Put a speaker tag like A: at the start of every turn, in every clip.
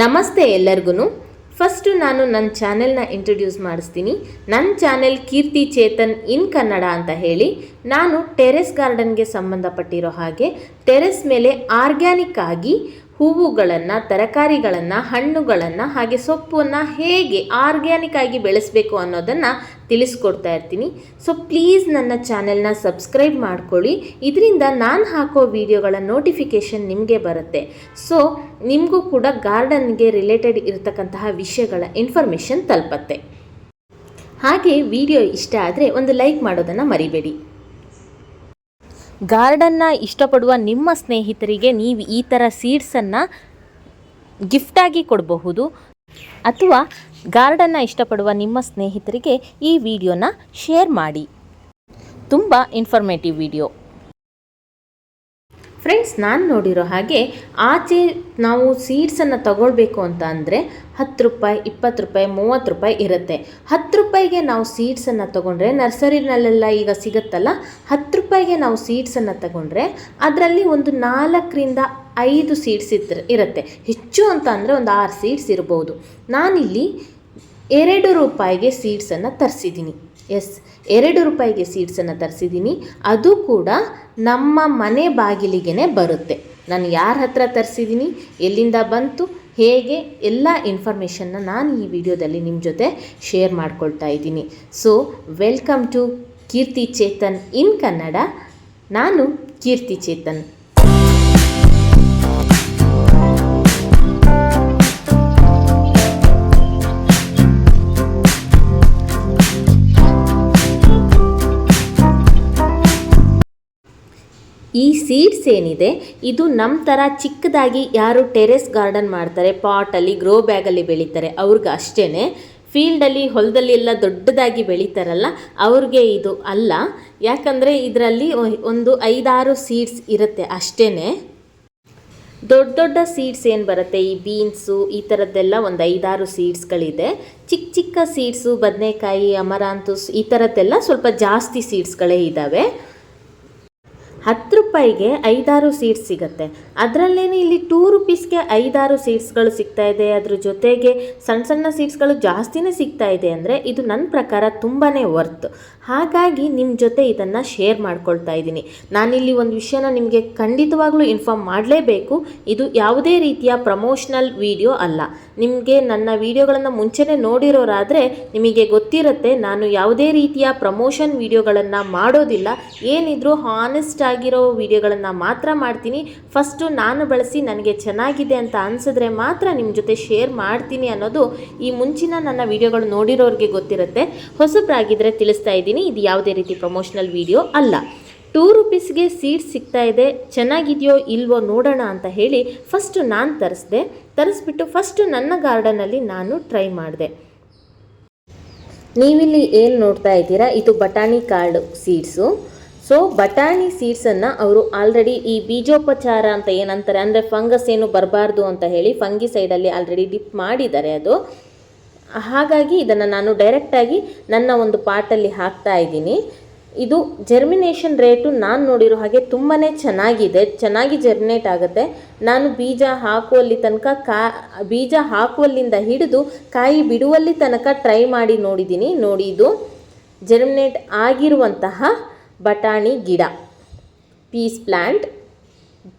A: ನಮಸ್ತೆ ಎಲ್ಲರಿಗೂ ಫಸ್ಟು ನಾನು ನನ್ನ ಚಾನೆಲ್ನ ಇಂಟ್ರೊಡ್ಯೂಸ್ ಮಾಡಿಸ್ತೀನಿ. ನನ್ನ ಚಾನೆಲ್ ಕೀರ್ತಿ ಚೇತನ್ ಇನ್ ಕನ್ನಡ ಅಂತ ಹೇಳಿ, ನಾನು ಟೆರೆಸ್ ಗಾರ್ಡನ್ಗೆ ಸಂಬಂಧಪಟ್ಟಿರೋ ಹಾಗೆ, ಟೆರೆಸ್ ಮೇಲೆ ಆರ್ಗ್ಯಾನಿಕ್ ಆಗಿ ಹೂವುಗಳನ್ನು, ತರಕಾರಿಗಳನ್ನು, ಹಣ್ಣುಗಳನ್ನು ಹಾಗೆ ಸೊಪ್ಪನ್ನು ಹೇಗೆ ಆರ್ಗ್ಯಾನಿಕ್ ಆಗಿ ಬೆಳೆಸಬೇಕು ಅನ್ನೋದನ್ನು ತಿಳಿಸ್ಕೊಡ್ತಾ ಇರ್ತೀನಿ. ಸೊ ಪ್ಲೀಸ್ ನನ್ನ ಚಾನೆಲ್ನ ಸಬ್ಸ್ಕ್ರೈಬ್ ಮಾಡ್ಕೊಳ್ಳಿ. ಇದರಿಂದ ನಾನು ಹಾಕೋ ವಿಡಿಯೋಗಳ ನೋಟಿಫಿಕೇಷನ್ ನಿಮಗೆ ಬರುತ್ತೆ. ಸೊ ನಿಮಗೂ ಕೂಡ ಗಾರ್ಡನ್ಗೆ ರಿಲೇಟೆಡ್ ಇರತಕ್ಕಂತಹ ವಿಷಯಗಳ ಇನ್ಫಾರ್ಮೇಷನ್ ತಲುಪತ್ತೆ. ಹಾಗೆ ವಿಡಿಯೋ ಇಷ್ಟ ಆದರೆ ಒಂದು ಲೈಕ್ ಮಾಡೋದನ್ನು ಮರಿಬೇಡಿ. ಗಾರ್ಡನ್ನ ಇಷ್ಟಪಡುವ ನಿಮ್ಮ ಸ್ನೇಹಿತರಿಗೆ ನೀವು ಈ ಥರ ಸೀಡ್ಸನ್ನು ಗಿಫ್ಟಾಗಿ ಕೊಡಬಹುದು. ಅಥವಾ ಗಾರ್ಡನ್ನ ಇಷ್ಟಪಡುವ ನಿಮ್ಮ ಸ್ನೇಹಿತರಿಗೆ ಈ ವಿಡಿಯೋನ ಶೇರ್ ಮಾಡಿ. ತುಂಬ ಇನ್ಫಾರ್ಮೇಟಿವ್ ವಿಡಿಯೋ ಫ್ರೆಂಡ್ಸ್ ನಾನು ನೋಡಿರೋ ಹಾಗೆ ಆಚೆ ನಾವು ಸೀಡ್ಸನ್ನು ತಗೊಳ್ಬೇಕು ಅಂತ ಅಂದರೆ ಹತ್ತು ರೂಪಾಯಿ, ಇಪ್ಪತ್ತು ರೂಪಾಯಿ, ಮೂವತ್ತು ರೂಪಾಯಿ ಇರುತ್ತೆ. ಹತ್ತು ರೂಪಾಯಿಗೆ ನಾವು ಸೀಡ್ಸನ್ನು ತಗೊಂಡ್ರೆ ನರ್ಸರಿನಲ್ಲೆಲ್ಲ ಈಗ ಸಿಗುತ್ತಲ್ಲ, ಹತ್ತು ರೂಪಾಯಿಗೆ ನಾವು ಸೀಡ್ಸನ್ನು ತಗೊಂಡ್ರೆ ಅದರಲ್ಲಿ ಒಂದು ನಾಲ್ಕರಿಂದ ಐದು ಸೀಡ್ಸ್ ಇರುತ್ತೆ. ಹೆಚ್ಚು ಅಂತ ಅಂದರೆ ಒಂದು ಆರು ಸೀಡ್ಸ್ ಇರ್ಬೋದು. ನಾನಿಲ್ಲಿ ಎರಡು ರೂಪಾಯಿಗೆ ಸೀಡ್ಸನ್ನು ತರಿಸಿದ್ದೀನಿ. ಎಸ್, ಎರಡು ರೂಪಾಯಿಗೆ ಸೀಡ್ಸನ್ನು ತರಿಸಿದ್ದೀನಿ. ಅದು ಕೂಡ ನಮ್ಮ ಮನೆ ಬಾಗಿಲಿಗೆ ಬರುತ್ತೆ. ನಾನು ಯಾರ ಹತ್ರ ತರಿಸಿದ್ದೀನಿ, ಎಲ್ಲಿಂದ ಬಂತು, ಹೇಗೆ, ಎಲ್ಲ ಇನ್ಫಾರ್ಮೇಷನ್ನ ನಾನು ಈ ವಿಡಿಯೋದಲ್ಲಿ ನಿಮ್ಮ ಜೊತೆ ಶೇರ್ ಮಾಡ್ಕೊಳ್ತಾ ಇದ್ದೀನಿ. So, welcome to Keerthi Chetan in Kannada. ನಾನು ಕೀರ್ತಿ ಚೇತನ್. ಈ ಸೀಡ್ಸ್ ಏನಿದೆ, ಇದು ನಮ್ಮ ಥರ ಚಿಕ್ಕದಾಗಿ ಯಾರು ಟೆರೆಸ್ ಗಾರ್ಡನ್ ಮಾಡ್ತಾರೆ ಪಾಟಲ್ಲಿ ಗ್ರೋ ಬ್ಯಾಗಲ್ಲಿ ಬೆಳೀತಾರೆ, ಅವ್ರಿಗೆ ಅಷ್ಟೇ ಫೀಲ್ಡಲ್ಲಿ ಹೊಲದಲ್ಲಿ ಎಲ್ಲ ದೊಡ್ಡದಾಗಿ ಬೆಳೀತಾರಲ್ಲ, ಅವ್ರಿಗೆ ಇದು ಅಲ್ಲ. ಯಾಕಂದರೆ ಇದರಲ್ಲಿ ಒಂದು ಐದಾರು ಸೀಡ್ಸ್ ಇರುತ್ತೆ ಅಷ್ಟೇ ದೊಡ್ಡ ದೊಡ್ಡ ಸೀಡ್ಸ್ ಏನು ಬರುತ್ತೆ? ಈ ಬೀನ್ಸು ಈ ಥರದ್ದೆಲ್ಲ ಒಂದು ಐದಾರು ಸೀಡ್ಸ್ಗಳಿದೆ ಚಿಕ್ಕ ಚಿಕ್ಕ ಸೀಡ್ಸು ಬದನೆಕಾಯಿ, ಅಮರಾಂತುಸ್ ಈ ಥರದ್ದೆಲ್ಲ ಸ್ವಲ್ಪ ಜಾಸ್ತಿ ಸೀಡ್ಸ್ಗಳೇ ಇದ್ದಾವೆ ಹತ್ತು ರೂಪಾಯಿಗೆ ಐದಾರು ಸೀಡ್ಸ್ ಸಿಗುತ್ತೆ. ಅದರಲ್ಲೇನೆ ಇಲ್ಲಿ ಟೂ ರುಪೀಸ್ಗೆ ಐದಾರು ಸೀಡ್ಸ್ಗಳು ಸಿಗ್ತಾ ಇದೆ. ಅದ್ರ ಜೊತೆಗೆ ಸಣ್ಣ ಸಣ್ಣ ಸೀಡ್ಸ್ಗಳು ಜಾಸ್ತಿನೇ ಸಿಗ್ತಾ ಇದೆ ಅಂದರೆ ಇದು ನನ್ನ ಪ್ರಕಾರ ತುಂಬಾ ವರ್ತ್ ಹಾಗಾಗಿ ನಿಮ್ಮ ಜೊತೆ ಇದನ್ನು ಶೇರ್ ಮಾಡ್ಕೊಳ್ತಾ ಇದ್ದೀನಿ. ನಾನಿಲ್ಲಿ ಒಂದು ವಿಷಯನ ನಿಮಗೆ ಖಂಡಿತವಾಗ್ಲೂ ಇನ್ಫಾರ್ಮ್ ಮಾಡಲೇಬೇಕು. ಇದು ಯಾವುದೇ ರೀತಿಯ ಪ್ರಮೋಷನಲ್ ವಿಡಿಯೋ ಅಲ್ಲ. ನಿಮಗೆ ನನ್ನ ವಿಡಿಯೋಗಳನ್ನು ಮುಂಚೆನೇ ನೋಡಿರೋರಾದರೆ ನಿಮಗೆ ಗೊತ್ತಿರುತ್ತೆ, ನಾನು ಯಾವುದೇ ರೀತಿಯ ಪ್ರಮೋಷನ್ ವಿಡಿಯೋಗಳನ್ನು ಮಾಡೋದಿಲ್ಲ. ಏನಿದ್ರೂ ಹಾನೆಸ್ಟ್ ಆಗಿರೋ ವಿಡಿಯೋಗಳನ್ನು ಮಾತ್ರ ಮಾಡ್ತೀನಿ. ಫಸ್ಟು ನಾನು ಬಳಸಿ ನನಗೆ ಚೆನ್ನಾಗಿದೆ ಅಂತ ಅನಿಸಿದ್ರೆ ಮಾತ್ರ ನಿಮ್ಮ ಜೊತೆ ಶೇರ್ ಮಾಡ್ತೀನಿ ಅನ್ನೋದು ಈ ಮುಂಚಿನ ನನ್ನ ವಿಡಿಯೋಗಳು ನೋಡಿರೋರಿಗೆ ಗೊತ್ತಿರುತ್ತೆ. ಹೊಸಬ್ರಾಗಿದ್ದರೆ ತಿಳಿಸ್ತಾ ಇದ್ದೀನಿ, ಇದು ಯಾವುದೇ ರೀತಿ ಪ್ರಮೋಷನಲ್ ವಿಡಿಯೋ ಅಲ್ಲ. ಟೂ ರುಪೀಸ್ಗೆ ಸೀಡ್ ಸಿಗ್ತಾ ಇದೆ, ಚೆನ್ನಾಗಿದೆಯೋ ಇಲ್ವೋ ನೋಡೋಣ ಅಂತ ಹೇಳಿ ಫಸ್ಟು ನಾನು ತರಿಸ್ದೆ. ತರಿಸ್ಬಿಟ್ಟು ಫಸ್ಟು ನನ್ನ ಗಾರ್ಡನಲ್ಲಿ ನಾನು ಟ್ರೈ ಮಾಡಿದೆ. ನೀವಿಲ್ಲಿ ಏನು ನೋಡ್ತಾ ಇದ್ದೀರಾ, ಇದು ಬಟಾಣಿ ಕಾರ್ಡ್ ಸೀಡ್ಸು ಸೊ ಬಟಾಣಿ ಸೀಡ್ಸನ್ನು ಅವರು ಆಲ್ರೆಡಿ ಈ ಬೀಜೋಪಚಾರ ಅಂತ ಏನಂತಾರೆ ಅಂದರೆ ಫಂಗಸ್ ಏನು ಬರಬಾರ್ದು ಅಂತ ಹೇಳಿ ಫಂಗಿ ಸೈಡಲ್ಲಿ ಆಲ್ರೆಡಿ ಡಿಪ್ ಮಾಡಿದ್ದಾರೆ ಅದು. ಹಾಗಾಗಿ ಇದನ್ನು ನಾನು ಡೈರೆಕ್ಟಾಗಿ ನನ್ನ ಒಂದು ಪಾಟಲ್ಲಿ ಹಾಕ್ತಾ ಇದ್ದೀನಿ. ಇದು ಜರ್ಮಿನೇಷನ್ ರೇಟು ನಾನು ನೋಡಿರೋ ಹಾಗೆ ತುಂಬಾ ಚೆನ್ನಾಗಿದೆ, ಚೆನ್ನಾಗಿ ಜರ್ಮಿನೇಟ್ ಆಗುತ್ತೆ. ನಾನು ಬೀಜ ಹಾಕುವಲ್ಲಿ ತನಕ ಕಾ, ಬೀಜ ಹಾಕುವಲ್ಲಿಂದ ಹಿಡಿದು ಕಾಯಿ ಬಿಡುವಲ್ಲಿ ತನಕ ಟ್ರೈ ಮಾಡಿ ನೋಡಿದ್ದೀನಿ, ನೋಡಿ ಇದು ಜರ್ಮಿನೇಟ್ ಆಗಿರುವಂತಹ ಬಟಾಣಿ ಗಿಡ. ಪೀಸ್ ಪ್ಲ್ಯಾಂಟ್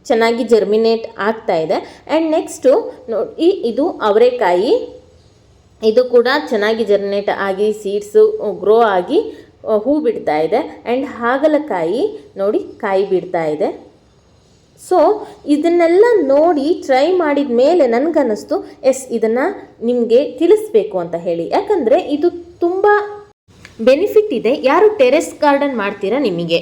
A: ಚೆನ್ನಾಗಿ ಜರ್ಮಿನೇಟ್ ಆಗ್ತಾ ಇದೆ. ಆ್ಯಂಡ್ ನೆಕ್ಸ್ಟು ನೋಡಿ ಇದು ಅವರೆಕಾಯಿ. ಇದು ಕೂಡ ಚೆನ್ನಾಗಿ ಜರ್ಮಿನೇಟ್ ಆಗಿ, ಸೀಡ್ಸು ಗ್ರೋ ಆಗಿ ಹೂ ಬಿಡ್ತಾ ಇದೆ. ಆ್ಯಂಡ್ ಹಾಗಲಕಾಯಿ ನೋಡಿ ಕಾಯಿ ಬಿಡ್ತಾ ಇದೆ. ಸೊ ಇದನ್ನೆಲ್ಲ ನೋಡಿ ಟ್ರೈ ಮಾಡಿದ ಮೇಲೆ ನನಗನ್ನಿಸ್ತು, ಎಸ್, ಇದನ್ನು ನಿಮಗೆ ತಿಳಿಸ್ಬೇಕು ಅಂತ ಹೇಳಿ. ಯಾಕಂದರೆ ಇದು ತುಂಬ ಬೆನಿಫಿಟ್ ಇದೆ. ಯಾರು ಟೆರೆಸ್ ಗಾರ್ಡನ್ ಮಾಡ್ತೀರಾ ನಿಮಗೆ?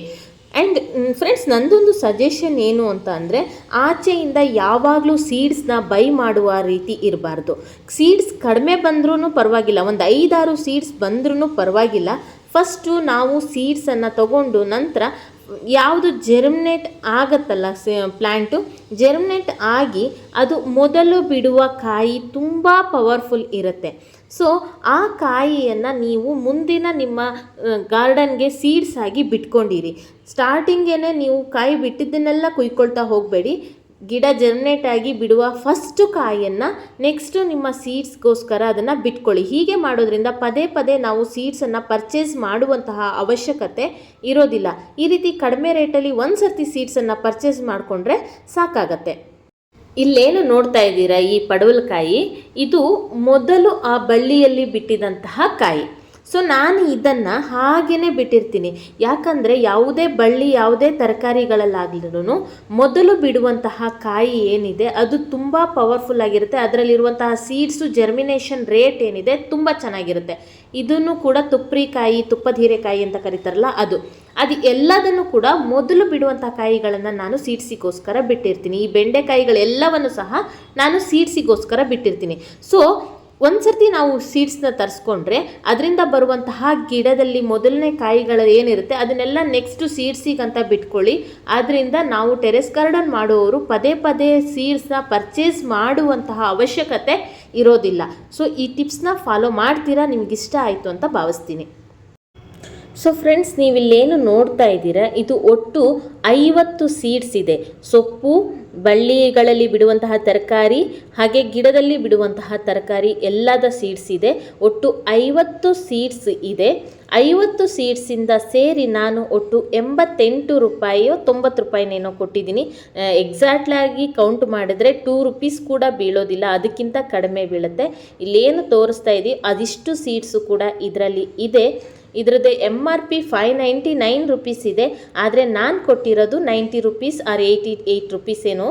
A: ಆ್ಯಂಡ್ ಫ್ರೆಂಡ್ಸ್ ನಂದೊಂದು ಸಜೆಷನ್ ಏನು ಅಂತ ಅಂದರೆ, ಆಚೆಯಿಂದ ಯಾವಾಗಲೂ ಸೀಡ್ಸ್ನ ಬೈ ಮಾಡುವ ರೀತಿ ಇರಬಾರ್ದು. ಸೀಡ್ಸ್ ಕಡಿಮೆ ಬಂದ್ರೂ ಪರವಾಗಿಲ್ಲ. ಒಂದು ಐದಾರು ಸೀಡ್ಸ್ ಬಂದ್ರೂ ಪರವಾಗಿಲ್ಲ. ಫಸ್ಟು ನಾವು ಸೀಡ್ಸನ್ನು ತಗೊಂಡು ನಂತರ ಯಾವುದು ಜೆರ್ಮಿನೇಟ್ ಆಗತ್ತಲ್ಲ ಪ್ಲ್ಯಾಂಟು ಜೆರ್ಮಿನೇಟ್ ಆಗಿ ಅದು ಮೊದಲು ಬಿಡುವ ಕಾಯಿ ತುಂಬ ಪವರ್ಫುಲ್ ಇರುತ್ತೆ. ಸೊ ಆ ಕಾಯಿಯನ್ನು ನೀವು ಮುಂದಿನ ನಿಮ್ಮ ಗಾರ್ಡನ್ಗೆ ಸೀಡ್ಸ್ ಆಗಿ ಬಿಟ್ಕೊಂಡಿರಿ. ಸ್ಟಾರ್ಟಿಂಗೇನೆ ನೀವು ಕಾಯಿ ಬಿಟ್ಟಿದ್ದನ್ನೆಲ್ಲ ಕುಯ್ಕೊಳ್ತಾ ಹೋಗಬೇಡಿ. ಗಿಡ ಜರ್ಮಿನೇಟ್ ಆಗಿ ಬಿಡುವ ಫಸ್ಟು ಕಾಯಿಯನ್ನು ನೆಕ್ಸ್ಟು ನಿಮ್ಮ ಸೀಡ್ಸ್ಗೋಸ್ಕರ ಅದನ್ನು ಬಿಟ್ಕೊಳ್ಳಿ. ಹೀಗೆ ಮಾಡೋದ್ರಿಂದ ಪದೇ ಪದೇ ನಾವು ಸೀಡ್ಸನ್ನು ಪರ್ಚೇಸ್ ಮಾಡುವಂತಹ ಅವಶ್ಯಕತೆ ಇರೋದಿಲ್ಲ. ಈ ರೀತಿ ಕಡಿಮೆ ರೇಟಲ್ಲಿ ಒಂದು ಸರ್ತಿ ಸೀಡ್ಸನ್ನು ಪರ್ಚೇಸ್ ಮಾಡಿಕೊಂಡ್ರೆ ಸಾಕಾಗತ್ತೆ. ಇಲ್ಲೇನು ನೋಡ್ತಾ ಇದ್ದೀರಾ ಈ ಪಡವಲಕಾಯಿ? ಇದು ಮೊದಲು ಆ ಬಳ್ಳಿಯಲ್ಲಿ ಬಿಟ್ಟಿದಂತಹ ಕಾಯಿ. ಸೊ ನಾನು ಇದನ್ನು ಹಾಗೇ ಬಿಟ್ಟಿರ್ತೀನಿ. ಯಾಕಂದರೆ ಯಾವುದೇ ಬಳ್ಳಿ, ಯಾವುದೇ ತರಕಾರಿಗಳಲ್ಲಾಗ್ಲೂ ಮೊದಲು ಬಿಡುವಂತಹ ಕಾಯಿ ಏನಿದೆ, ಅದು ತುಂಬ ಪವರ್ಫುಲ್ ಆಗಿರುತ್ತೆ. ಅದರಲ್ಲಿರುವಂತಹ ಸೀಡ್ಸು ಜರ್ಮಿನೇಷನ್ ರೇಟ್ ಏನಿದೆ, ತುಂಬ ಚೆನ್ನಾಗಿರುತ್ತೆ. ಇದನ್ನು ಕೂಡ ತುಪ್ರಿಕಾಯಿ ತುಪ್ಪದ ಹೀರೆಕಾಯಿ ಅಂತ ಕರೀತಾರಲ್ಲ ಅದು. ಅದು ಎಲ್ಲದನ್ನು ಕೂಡ ಮೊದಲು ಬಿಡುವಂಥ ಕಾಯಿಗಳನ್ನು ನಾನು ಸೀಡ್ಸಿಗೋಸ್ಕರ ಬಿಟ್ಟಿರ್ತೀನಿ. ಈ ಬೆಂಡೆಕಾಯಿಗಳೆಲ್ಲವನ್ನು ಸಹ ನಾನು ಸೀಡ್ಸಿಗೋಸ್ಕರ ಬಿಟ್ಟಿರ್ತೀನಿ. ಸೊ ಒಂದು ಸರ್ತಿ ನಾವು ಸೀಡ್ಸ್ನ ತರಿಸ್ಕೊಂಡ್ರೆ ಅದರಿಂದ ಬರುವಂತಹ ಗಿಡದಲ್ಲಿ ಮೊದಲನೇ ಕಾಯಿಗಳು ಏನಿರುತ್ತೆ ಅದನ್ನೆಲ್ಲ ನೆಕ್ಸ್ಟು ಅಂತ ಬಿಟ್ಕೊಳ್ಳಿ. ಆದ್ದರಿಂದ ನಾವು ಟೆರೆಸ್ ಗಾರ್ಡನ್ ಮಾಡುವವರು ಪದೇ ಪದೇ ಸೀಡ್ಸ್ನ ಪರ್ಚೇಸ್ ಮಾಡುವಂತಹ ಅವಶ್ಯಕತೆ ಇರೋದಿಲ್ಲ. ಸೊ ಈ ಟಿಪ್ಸ್ನ ಫಾಲೋ ಮಾಡ್ತೀರಾ? ನಿಮಗಿಷ್ಟ ಆಯಿತು ಅಂತ ಭಾವಿಸ್ತೀನಿ. ಸೊ ಫ್ರೆಂಡ್ಸ್ ನೀವಿಲ್ಲೇನು ನೋಡ್ತಾ ಇದ್ದೀರಾ? ಇದು ಒಟ್ಟು ಐವತ್ತು ಸೀಡ್ಸ್ ಇದೆ. ಸೊಪ್ಪು ಬಳ್ಳಿಗಳಲ್ಲಿ ಬಿಡುವಂತಹ ತರಕಾರಿ, ಹಾಗೆ ಗಿಡದಲ್ಲಿ ಬಿಡುವಂತಹ ತರಕಾರಿ ಎಲ್ಲದ ಸೀಡ್ಸ್ ಇದೆ. ಒಟ್ಟು ಐವತ್ತು ಸೀಡ್ಸ್ ಇದೆ. ಐವತ್ತು ಸೀಡ್ಸಿಂದ ಸೇರಿ ನಾನು ಒಟ್ಟು ಎಂಬತ್ತೆಂಟು ರೂಪಾಯಿಯೋ ತೊಂಬತ್ತು ರೂಪಾಯಿನೇನೋ ಕೊಟ್ಟಿದ್ದೀನಿ. ಎಕ್ಸಾಕ್ಟ್ಲಾಗಿ ಕೌಂಟ್ ಮಾಡಿದ್ರೆ ಟೂ ರುಪೀಸ್ ಕೂಡ ಬೀಳೋದಿಲ್ಲ. ಅದಕ್ಕಿಂತ ಕಡಿಮೆ ಬೀಳುತ್ತೆ. ಇಲ್ಲೇನು ತೋರಿಸ್ತಾ ಇದೀವಿ ಅದಿಷ್ಟು ಸೀಡ್ಸು ಕೂಡ ಇದರಲ್ಲಿ ಇದೆ. ಇದರದ್ದು M R P five ninety nine rupees ಇದೆ. ಆದರೆ ನಾನು ಕೊಟ್ಟಿರೋದು ninety rupees or eighty eight rupees ಏನೋ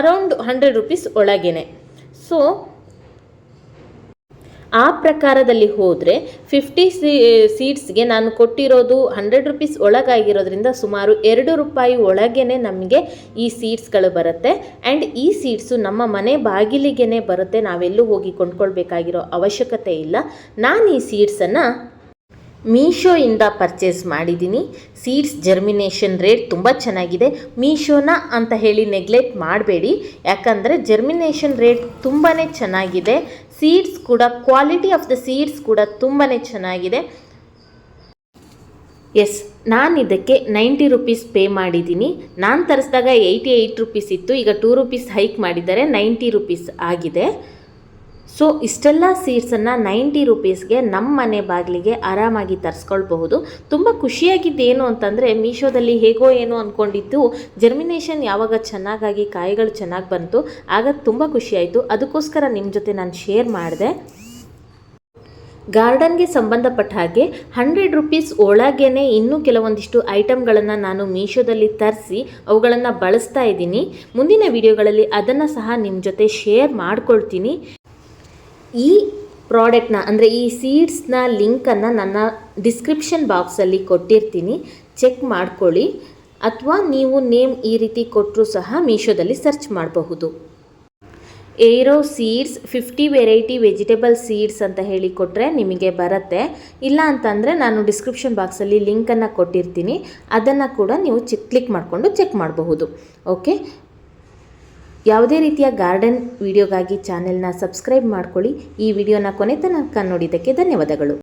A: ಅರೌಂಡ್ ಹಂಡ್ರೆಡ್ ರುಪೀಸ್ ಒಳಗೇನೆ. ಸೊ ಆ ಪ್ರಕಾರದಲ್ಲಿ ಹೋದರೆ ಫಿಫ್ಟಿ ಸಿ ಸೀಟ್ಸ್ಗೆ ನಾನು ಕೊಟ್ಟಿರೋದು ಹಂಡ್ರೆಡ್ ರುಪೀಸ್ ಒಳಗಾಗಿರೋದ್ರಿಂದ ಸುಮಾರು ಎರಡು ರೂಪಾಯಿ ಒಳಗೇನೆ ನಮಗೆ ಈ ಸೀಟ್ಸ್ಗಳು ಬರುತ್ತೆ. ಆ್ಯಂಡ್ ಈ ಸೀಟ್ಸು ನಮ್ಮ ಮನೆ ಬಾಗಿಲಿಗೆ ಬರುತ್ತೆ. ನಾವೆಲ್ಲೂ ಹೋಗಿ ಕೊಂಡ್ಕೊಳ್ಬೇಕಾಗಿರೋ ಅವಶ್ಯಕತೆ ಇಲ್ಲ. ನಾನು ಈ ಸೀಡ್ಸನ್ನು ಮೀಶೋಯಿಂದ ಪರ್ಚೇಸ್ ಮಾಡಿದ್ದೀನಿ. ಸೀಡ್ಸ್ ಜರ್ಮಿನೇಷನ್ ರೇಟ್ ತುಂಬ ಚೆನ್ನಾಗಿದೆ. ಮೀಶೋನ ಅಂತ ಹೇಳಿ ನೆಗ್ಲೆಕ್ಟ್ ಮಾಡಬೇಡಿ. ಯಾಕಂದರೆ ಜರ್ಮಿನೇಷನ್ ರೇಟ್ ತುಂಬಾ ಚೆನ್ನಾಗಿದೆ. ಸೀಡ್ಸ್ ಕೂಡ ಕ್ವಾಲಿಟಿ ಆಫ್ ದ ಸೀಡ್ಸ್ ಕೂಡ ತುಂಬಾ ಚೆನ್ನಾಗಿದೆ. ಎಸ್ ನಾನು ಇದಕ್ಕೆ ನೈಂಟಿ ರುಪೀಸ್ ಪೇ ಮಾಡಿದ್ದೀನಿ. ನಾನು ತರಿಸಿದಾಗ ಏಯ್ಟಿ ಏಯ್ಟ್ ರುಪೀಸ್ ಇತ್ತು. ಈಗ ಟೂ ರುಪೀಸ್ ಹೈಕ್ ಮಾಡಿದ್ದಾರೆ ನೈಂಟಿ ರುಪೀಸ್ ಆಗಿದೆ. ಸೊ ಇಷ್ಟೆಲ್ಲ ಸೀಡ್ಸನ್ನು ನೈಂಟಿ ರುಪೀಸ್ಗೆ ನಮ್ಮ ಮನೆ ಬಾಗಿಲಿಗೆ ಆರಾಮಾಗಿ ತರಿಸ್ಕೊಳ್ಬಹುದು. ತುಂಬ ಖುಷಿಯಾಗಿದ್ದೇನು ಅಂತಂದರೆ ಮೀಶೋದಲ್ಲಿ ಹೇಗೋ ಏನೋ ಅಂದ್ಕೊಂಡಿದ್ದು ಜರ್ಮಿನೇಷನ್ ಯಾವಾಗ ಚೆನ್ನಾಗಾಗಿ ಕಾಯಿಗಳು ಚೆನ್ನಾಗಿ ಬಂತು, ಆಗ ತುಂಬ ಖುಷಿಯಾಯಿತು. ಅದಕ್ಕೋಸ್ಕರ ನಿಮ್ಮ ಜೊತೆ ನಾನು ಶೇರ್ ಮಾಡಿದೆ. ಗಾರ್ಡನ್ಗೆ ಸಂಬಂಧಪಟ್ಟ ಹಾಗೆ ಹಂಡ್ರೆಡ್ ರುಪೀಸ್ ಒಳಗೇ ಇನ್ನೂ ಕೆಲವೊಂದಿಷ್ಟು ಐಟಮ್ಗಳನ್ನು ನಾನು ಮೀಶೋದಲ್ಲಿ ತರಿಸಿ ಅವುಗಳನ್ನು ಬಳಸ್ತಾ ಇದ್ದೀನಿ. ಮುಂದಿನ ವಿಡಿಯೋಗಳಲ್ಲಿ ಅದನ್ನು ಸಹ ನಿಮ್ಮ ಜೊತೆ ಶೇರ್ ಮಾಡ್ಕೊಳ್ತೀನಿ. ಈ ಪ್ರಾಡಕ್ಟ್ನ, ಅಂದರೆ ಈ ಸೀಡ್ಸ್ನ ಲಿಂಕನ್ನು ನನ್ನ ಡಿಸ್ಕ್ರಿಪ್ಷನ್ ಬಾಕ್ಸಲ್ಲಿ ಕೊಟ್ಟಿರ್ತೀನಿ. ಚೆಕ್ ಮಾಡ್ಕೊಳ್ಳಿ. ಅಥವಾ ನೀವು ನೇಮ್ ಈ ರೀತಿ ಕೊಟ್ಟರೂ ಸಹ ಮೀಶೋದಲ್ಲಿ ಸರ್ಚ್ ಮಾಡಬಹುದು. Aero seeds, fifty variety vegetable seeds ಅಂತ ಹೇಳಿ ಕೊಟ್ಟರೆ ನಿಮಗೆ ಬರುತ್ತೆ. ಇಲ್ಲ ಅಂತಂದರೆ ನಾನು ಡಿಸ್ಕ್ರಿಪ್ಷನ್ ಬಾಕ್ಸಲ್ಲಿ ಲಿಂಕನ್ನು ಕೊಟ್ಟಿರ್ತೀನಿ. ಅದನ್ನು ಕೂಡ ನೀವು ಚಿಕ್ ಕ್ಲಿಕ್ ಮಾಡಿಕೊಂಡು ಚೆಕ್ ಮಾಡಬಹುದು. ಓಕೆ? ಯಾವುದೇ ರೀತಿಯ ಗಾರ್ಡನ್ ವಿಡಿಯೋಗಾಗಿ ಚಾನೆಲ್ನ ಸಬ್ಸ್ಕ್ರೈಬ್ ಮಾಡ್ಕೊಳ್ಳಿ. ಈ ವಿಡಿಯೋನ ಕೊನೆ ತನಕ ನೋಡಿದ್ದಕ್ಕೆ ಧನ್ಯವಾದಗಳು.